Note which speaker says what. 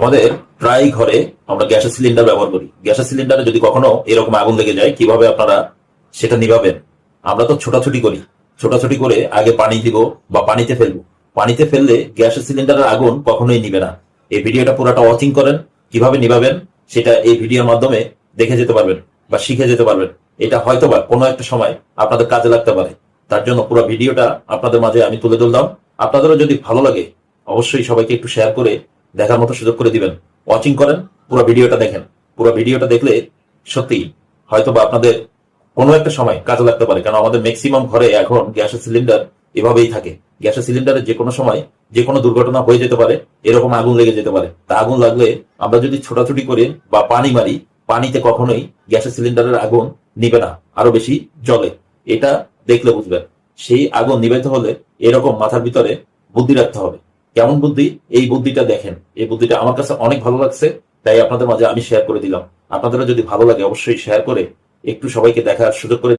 Speaker 1: আমাদের প্রায় ঘরে আমরা গ্যাসের সিলিন্ডার ব্যবহার করি। গ্যাসের সিলিন্ডারে যদি কখনো এরকম আগুন লেগে যায়, কীভাবে আপনারা সেটা নিভাবেন? আমরা তো ছোটাছুটি করি। ছোটাছুটি করে আগে পানি দিব বা পানিতে ফেলব। পানিতে ফেললে গ্যাসের সিলিন্ডারের আগুন কখনোই নিবে না। এই ভিডিওটা পুরোটা ওয়াচিং করেন। কীভাবে নিভাবেন, সেটা এই ভিডিওর মাধ্যমে দেখে যেতে পারবেন বা শিখে যেতে পারবেন। এটা হয়তোবা কোনো একটা সময় আপনাদের কাজে লাগতে পারে। তার জন্য পুরো ভিডিওটা আপনাদের মাঝে আমি তুলে ধরলাম। আপনাদেরও যদি ভালো লাগে, অবশ্যই সবাইকে একটু শেয়ার করে দেখার মতো সুযোগ করে দিবেন। ওয়াচিং করেন, পুরো ভিডিওটা দেখেন। পুরো ভিডিওটা দেখলে সত্যি হয়তো বা আপনাদের কোনো একটা সময় কাজে লাগতে পারে। কারণ আমাদের ম্যাক্সিমাম ঘরে এখন গ্যাসের সিলিন্ডার এভাবেই থাকে। গ্যাসের সিলিন্ডারে যে কোনো সময় যে কোনো দুর্ঘটনা হয়ে যেতে পারে, এরকম আগুন লেগে যেতে পারে। তা আগুন লাগলে আমরা যদি ছোটাছুটি করে বা পানি মারি, পানিতে কখনোই গ্যাসের সিলিন্ডারের আগুন নিবে না, আরও বেশি জ্বলে। এটা দেখলে বুঝবেন। সেই আগুন নিভাইতে হলে এরকম মাথার ভিতরে বুদ্ধি রাখতে হবে। কেমন বুদ্ধি? এই বুদ্ধিটা দেখেন। এই বুদ্ধিটা আমার কাছে অনেক ভালো লাগছে, তাই আপনাদের মাঝে আমি শেয়ার করে দিলাম। আপনাদেরও যদি ভালো লাগে, অবশ্যই শেয়ার করে একটু সবাইকে দেখার সুযোগ করে